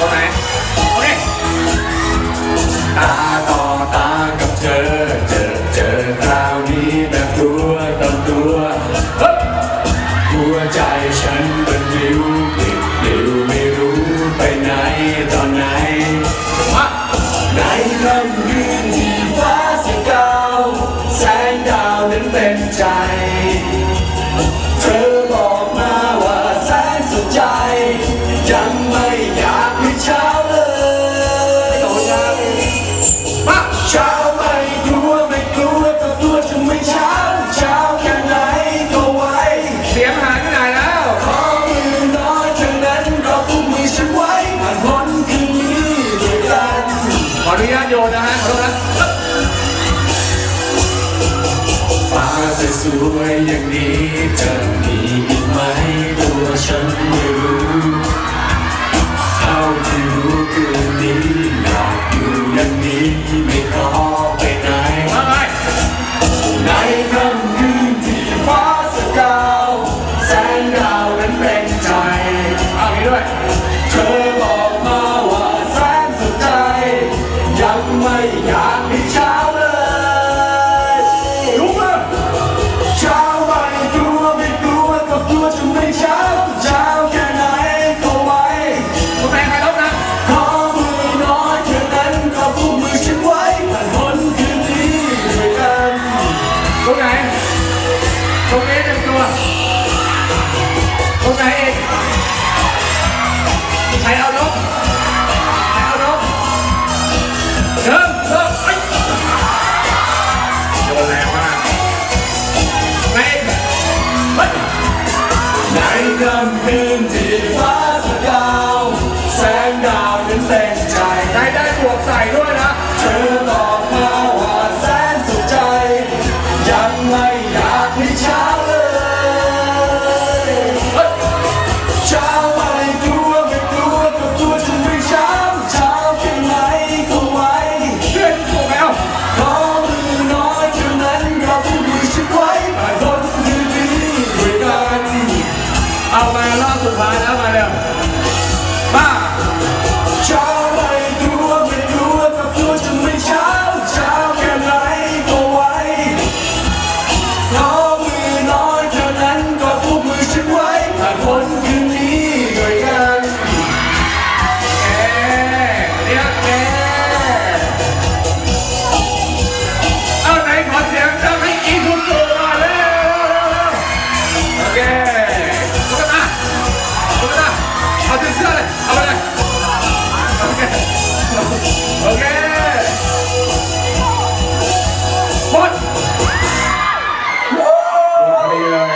ตรไหนโอเคตาต่อตากับเธอ เจอเจอคราวนี้แบบตัวต่อตัวหัวใจฉันเป็นวิวปิดวิวไม่รู้ไปไหนตอนไหน มาในค่มยืนที่ วยอย่างนี้จะมีอีกไหมตัวฉันไม่รู้เท่าที่รู้คืนนี้อยากอยู่อย่างนี้ไม่ขอไปไหนไในค่ำคืนที่ฟ้าสกาย คืนที่ฟ้าสกาว แสงดาวนั้นเต็มใจ ได้ได้บวกใส่ด้วยนะเธอ เอามา รอบสุดท้ายแล้ว